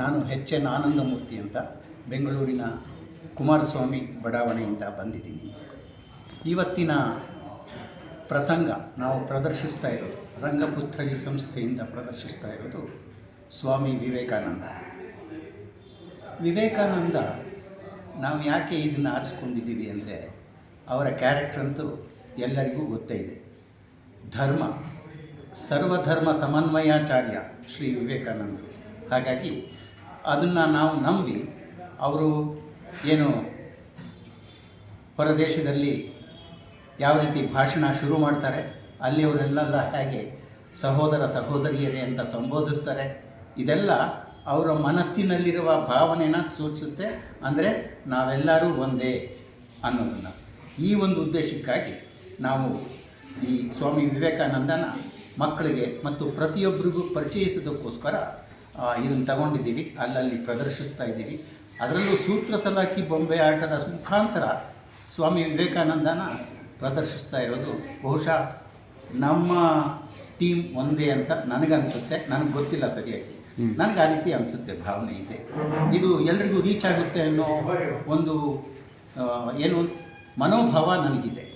ನಾನು H N Anandamurthy ಅಂತ ಬೆಂಗಳೂರಿನ ಕುಮಾರಸ್ವಾಮಿ ಬಡಾವಣೆಯಿಂದ ಬಂದಿದ್ದೀನಿ. ಇವತ್ತಿನ ಪ್ರಸಂಗ ನಾವು ಪ್ರದರ್ಶಿಸ್ತಾ ಇರೋದು ರಂಗಪುತ್ರಿ ಸಂಸ್ಥೆಯಿಂದ ಪ್ರದರ್ಶಿಸ್ತಾ ಇರೋದು ಸ್ವಾಮಿ ವಿವೇಕಾನಂದ. ವಿವೇಕಾನಂದ ನಾವು ಯಾಕೆ ಇದನ್ನು ಆರಿಸ್ಕೊಂಡಿದ್ದೀವಿ ಅಂದರೆ ಅವರ ಕ್ಯಾರೆಕ್ಟರ್ ಅಂತೂ ಎಲ್ಲರಿಗೂ ಗೊತ್ತೇ ಇದೆ. ಧರ್ಮ, ಸರ್ವಧರ್ಮ ಸಮನ್ವಯಾಚಾರ್ಯ ಶ್ರೀ ವಿವೇಕಾನಂದರು. ಹಾಗಾಗಿ ಅದನ್ನು ನಾವು ನಂಬಿ ಅವರು ಏನು ಹೊರದೇಶದಲ್ಲಿ ಯಾವ ರೀತಿ ಭಾಷಣ ಶುರು ಮಾಡ್ತಾರೆ, ಅಲ್ಲಿ ಅವರೆಲ್ಲ ಹೇಗೆ ಸಹೋದರ ಸಹೋದರಿಯರೇ ಅಂತ ಸಂಬೋಧಿಸ್ತಾರೆ, ಇದೆಲ್ಲ ಅವರ ಮನಸ್ಸಿನಲ್ಲಿರುವ ಭಾವನೆನ ಸೂಚಿಸುತ್ತೆ. ಅಂದರೆ ನಾವೆಲ್ಲರೂ ಒಂದೇ ಅನ್ನೋದನ್ನು. ಈ ಒಂದು ಉದ್ದೇಶಕ್ಕಾಗಿ ನಾವು ಈ ಸ್ವಾಮಿ ವಿವೇಕಾನಂದನ ಮಕ್ಕಳಿಗೆ ಮತ್ತು ಪ್ರತಿಯೊಬ್ಬರಿಗೂ ಪರಿಚಯಿಸೋದಕ್ಕೋಸ್ಕರ ಇದನ್ನು ತಗೊಂಡಿದ್ದೀವಿ. ಅಲ್ಲಲ್ಲಿ ಪ್ರದರ್ಶಿಸ್ತಾ ಇದ್ದೀವಿ. ಅದರಲ್ಲೂ ಸೂತ್ರ ಸಲಾಕಿ ಬೊಂಬೆ ಆಟದ ಮುಖಾಂತರ ಸ್ವಾಮಿ ವಿವೇಕಾನಂದನ ಪ್ರದರ್ಶಿಸ್ತಾ ಇರೋದು. ಬಹುಶಃ ನಮ್ಮ ಟೀಮ್ ಒಂದೇ ಅಂತ ನನಗನ್ಸುತ್ತೆ. ನನಗೆ ಗೊತ್ತಿಲ್ಲ ಸರಿಯಾಗಿ. ನನಗೆ ಆ ರೀತಿ ಅನಿಸುತ್ತೆ ಭಾವನೆ ಇದೆ. ಇದು ಎಲ್ರಿಗೂ ರೀಚ್ ಆಗುತ್ತೆ ಅನ್ನೋ ಒಂದು ಏನು ಮನೋಭಾವ ನನಗಿದೆ.